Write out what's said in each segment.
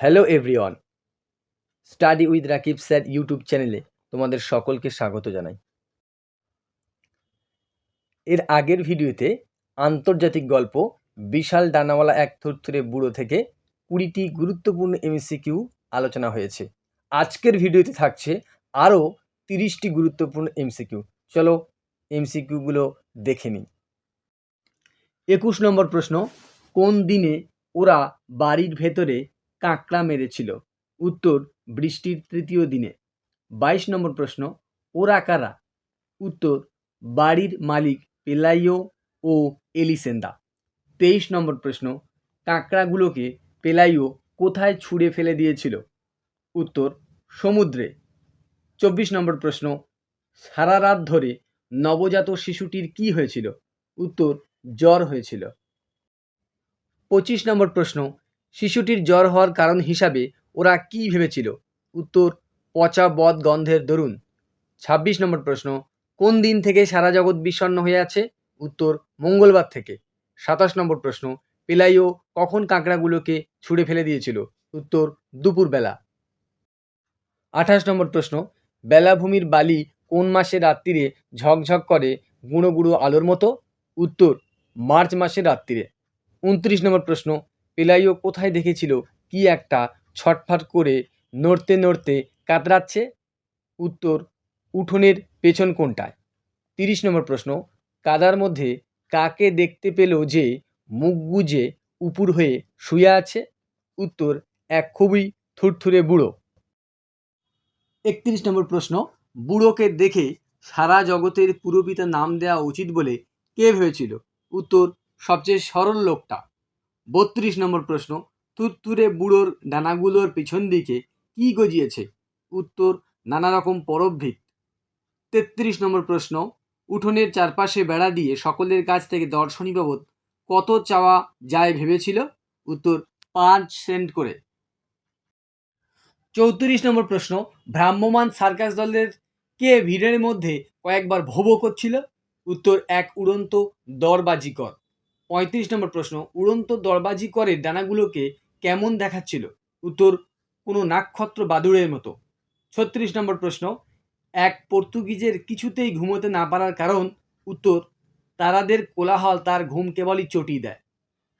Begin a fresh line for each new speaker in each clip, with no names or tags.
Hello everyone study with Rakib sir YouTube চ্যানেলে তোমাদের সকলকে স্বাগত জানাই। এর আগের ভিডিওতে আন্তর্জাতিক গল্প বিশাল ডানাওয়ালা এক থুরথুরে বুড়ো থেকে কুড়িটি গুরুত্বপূর্ণ এমসিকিউ আলোচনা হয়েছে। আজকের ভিডিওতে থাকছে আরও তিরিশটি গুরুত্বপূর্ণ এমসিকিউ চলো এমসিকিউগুলো দেখে নিই। একুশ নম্বর প্রশ্ন, কোন দিনে ওরা বাড়ির ভেতরে কাঁকড়া মেরেছিল। উত্তর, বৃষ্টির তৃতীয় দিনে। বাইশ নম্বর প্রশ্ন, ওরা কারা? উত্তর, বাড়ির মালিক পেলাইও ও এলিসেন্দা। তেইশ নম্বর প্রশ্ন, কাঁকড়াগুলোকে পেলাইও কোথায় ছুঁড়ে ফেলে দিয়েছিল? উত্তর, সমুদ্রে। চব্বিশ নম্বর প্রশ্ন, সারা রাত ধরে নবজাত শিশুটির কি হয়েছিল? উত্তর, জ্বর হয়েছিল। পঁচিশ নম্বর প্রশ্ন শিশুটির জ্বর হওয়ার কারণ হিসাবে ওরা কি ভেবেছিল? উত্তর, পচা বদ গন্ধের দরুন। ছাব্বিশ নম্বর প্রশ্ন, কোন দিন থেকে সারা জগৎ বিষণ্ণ হয়ে আছে? উত্তর, মঙ্গলবার থেকে। সাতাশ নম্বর প্রশ্ন, পেলাইও কখন কাঁকড়াগুলোকে ছুঁড়ে ফেলে দিয়েছিল? উত্তর, দুপুরবেলা। আঠাশ নম্বর প্রশ্ন, বেলাভূমির বালি কোন মাসে রাত্রিরে ঝকঝক করে গুঁড়ো গুঁড়ো আলোর মতো? উত্তর, মার্চ মাসের রাত্রিরে। উনত্রিশ নম্বর প্রশ্ন পেলাইও কোথায় দেখেছিল? কি একটা ছটফট করে নড়তে নড়তে কাতরাচ্ছে? উত্তর, উঠোনের পেছন কোনটায় তিরিশ নম্বর প্রশ্ন, কাদার মধ্যে কাকে দেখতে পেল যে মুখ গুজে উপুর হয়ে শুয়ে আছে? উত্তর, এক খুবই থুরথুরে বুড়ো। একত্রিশ নম্বর প্রশ্ন, বুড়োকে দেখে সারা জগতের পুরোপিতা নাম দেওয়া উচিত বলে কে ভেবেছিল? উত্তর, সবচেয়ে সরল লোকটা। বত্রিশ নম্বর প্রশ্ন, তুত্তুরে বুড়োর ডানাগুলোর পিছন দিকে কি গজিয়েছে? উত্তর নানা রকম পরবভিত তেত্রিশ নম্বর প্রশ্ন, উঠোনের চারপাশে বেড়া দিয়ে সকলের কাছ থেকে দর্শনী বাবদ কত চাওয়া যায় ভেবেছিল? উত্তর, পাঁচ সেন্ট করে। চৌত্রিশ নম্বর প্রশ্ন ভ্রাম্যমান সার্কাস দলের কে ভিড়ের মধ্যে কয়েকবার ভোবো করছিল? উত্তর, এক উড়ন্ত দরবাজিকর পঁয়ত্রিশ নম্বর প্রশ্ন, উড়ন্ত দরবাজি করে ডানাগুলোকে কেমন দেখাচ্ছিল? উত্তর, কোনো নাক্ষত্র বাদুড়ের মতো। ছত্রিশ নম্বর প্রশ্ন, এক পর্তুগিজের কিছুতেই ঘুমোতে না পারার কারণ? উত্তর, তারাদের কোলাহল তার ঘুম কেবলই চটিয়ে দেয়।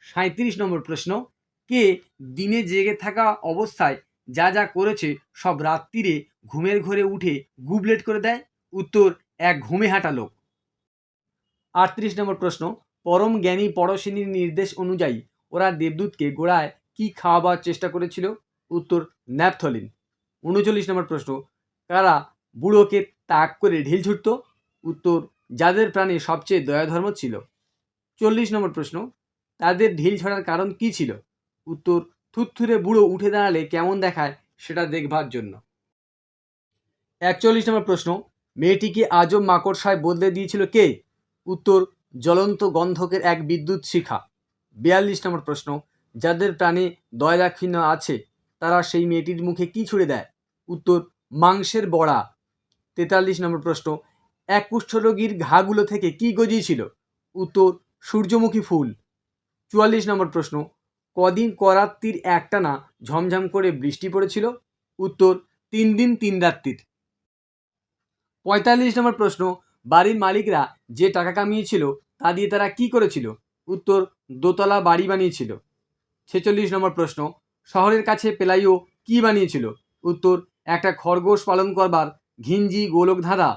সাঁত্রিশ নম্বর প্রশ্ন, কে দিনে জেগে থাকা অবস্থায় যা যা করেছে সব রাত্রিরে ঘুমের ঘরে উঠে গুবলেট করে দেয়? উত্তর, এক ঘুমে হাঁটা লোক। আটত্রিশ নম্বর প্রশ্ন পরম জ্ঞানী পড়শিনীর নির্দেশ অনুযায়ী ওরা দেবদূতকে গোড়ায় কি খাওয়াবার চেষ্টা করেছিল? উত্তর, ন্যাপথলিন। উনচল্লিশ নম্বর প্রশ্ন, কারা বুড়োকে তাক করে ঢিল ছুটত? উত্তর, যাদের প্রাণে সবচেয়ে দয়াধর্ম ছিল। চল্লিশ নম্বর প্রশ্ন, তাদের ঢিল ছড়ার কারণ কি ছিল? উত্তর থুতথুরে বুড়ো উঠে দাঁড়ালে কেমন দেখায় সেটা দেখবার জন্য। একচল্লিশ নম্বর প্রশ্ন, মেয়েটিকে আজব মাকড়সায় বদলে দিয়েছিল কে? উত্তর জ্বলন্ত গন্ধকের এক বিদ্যুৎ শিখা। বিয়াল্লিশ নম্বর প্রশ্ন, যাদের প্রাণে দয়দাক্ষিণ্য আছে, তারা সেই মেয়েটির মুখে কি ছুড়ে দেয়? উত্তর, মাংসের বড়া। তেতাল্লিশ নম্বর প্রশ্ন, এক কুষ্ঠরোগীর ঘাগুলো থেকে কি গজিয়েছিল উত্তর, সূর্যমুখী ফুল। চুয়াল্লিশ নম্বর প্রশ্ন, কদিন করাত্রির একটানা ঝমঝম করে বৃষ্টি পড়েছিল? উত্তর, তিন দিন তিন রাত্রির পঁয়তাল্লিশ নম্বর প্রশ্ন, বাড়ির মালিকরা যে টাকা কামিয়েছিল তা দিয়ে তারা কি করেছিল? উত্তর, দোতলা বাড়ি বানিয়েছিল। ছেচল্লিশ নম্বর প্রশ্ন, শহরের কাছে পেলাইও কি বানিয়েছিল? উত্তর, একটা খরগোশ পালন করবার ঘিঞ্জি গোলক ধাঁধা।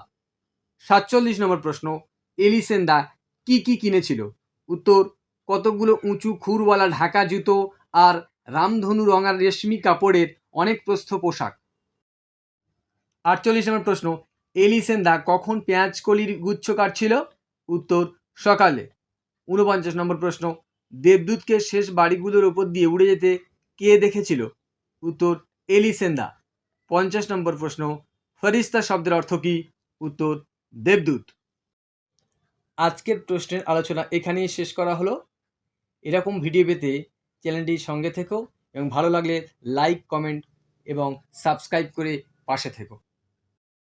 সাতচল্লিশ নম্বর প্রশ্ন, এলিসেন্দা কি কি কিনেছিল? উত্তর কতগুলো উঁচু খুরওয়ালা ঢাকা জুতো আর রামধনু রঙার রেশমি কাপড়ের অনেক প্রস্থ পোশাক। আটচল্লিশ নম্বর প্রশ্ন, এলিসেন্দা কখন পেঁয়াজ কলির গুচ্ছ কাটছিল? উত্তর সকালে। ঊনপঞ্চাশ নম্বর প্রশ্ন, দেবদূতকে শেষ বাড়িগুলোর ওপর দিয়ে উড়ে যেতে কে দেখেছিল? উত্তর, এলিসেন্দা। পঞ্চাশ নম্বর প্রশ্ন, ফরিস্তা শব্দের অর্থ কী? উত্তর, দেবদূত। আজকের প্রশ্নের আলোচনা এখানেই শেষ করা হলো। এরকম ভিডিও পেতে চ্যানেলটির সঙ্গে থেকো এবং ভালো লাগলে লাইক, কমেন্ট এবং সাবস্ক্রাইব করে পাশে থেকো।